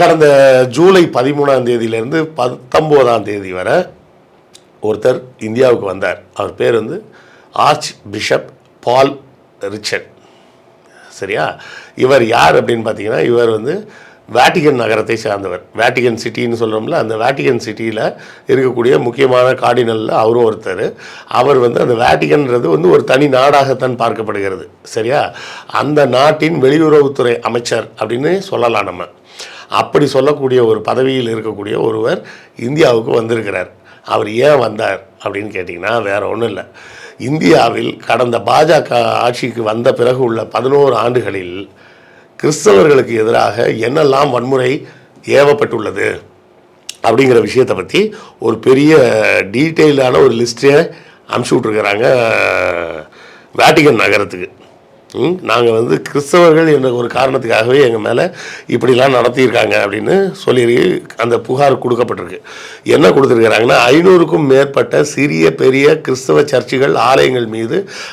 கடந்த ஜூலை பதிமூணாம் தேதியிலேருந்து பத்தொம்போதாம் தேதி வரை ஒருத்தர் இந்தியாவுக்கு வந்தார். அவர் பேர் வந்து ஆர்ச் பிஷப் பால் ரிச்சர்ட். சரியா? இவர் யார் அப்படின்னு பார்த்தீங்கன்னா இவர் வந்து வேட்டிகன் நகரத்தை சார்ந்தவர். வேட்டிகன் சிட்டின்னு சொல்கிறோம்ல அந்த வேட்டிகன் சிட்டியில் இருக்கக்கூடிய முக்கியமான கார்டினலில் அவரும் ஒருத்தர். அவர் வந்து அந்த வேட்டிகன்றது வந்து ஒரு தனி நாடாகத்தான் பார்க்கப்படுகிறது. சரியா? அந்த நாட்டின் வெளியுறவுத்துறை அமைச்சர் அப்படின்னு சொல்லலாம் நம்ம. அப்படி சொல்லக்கூடிய ஒரு பதவியில் இருக்கக்கூடிய ஒருவர் இந்தியாவுக்கு வந்திருக்கிறார். அவர் ஏன் வந்தார் அப்படின்னு கேட்டிங்கன்னா வேற ஒன்றும் இல்லை. இந்தியாவில் கடந்த பாஜக ஆட்சிக்கு வந்த பிறகு உள்ள பதினோரு ஆண்டுகளில் கிறிஸ்தவர்களுக்கு எதிராக என்னெல்லாம் வன்முறை ஏவப்பட்டுள்ளது அப்படிங்கிற விஷயத்தை பற்றி ஒரு பெரிய டீட்டெயிலான ஒரு லிஸ்ட்டே அனுப்பிச்சி விட்ருக்குறாங்க வேட்டிகன் நகரத்துக்கு. நாங்கள் வந்து கிறிஸ்தவர்கள் என்ற ஒரு காரணத்துக்காகவே எங்கள் மேலே இப்படிலாம் நடத்தியிருக்காங்க அப்படின்னு சொல்லி அந்த புகார் கொடுக்கப்பட்டிருக்கு. என்ன கொடுத்துருக்குறாங்கன்னா ஐநூறுக்கும் மேற்பட்ட சிறிய பெரிய கிறிஸ்தவ சர்ச்சுகள் ஆலயங்கள் மீது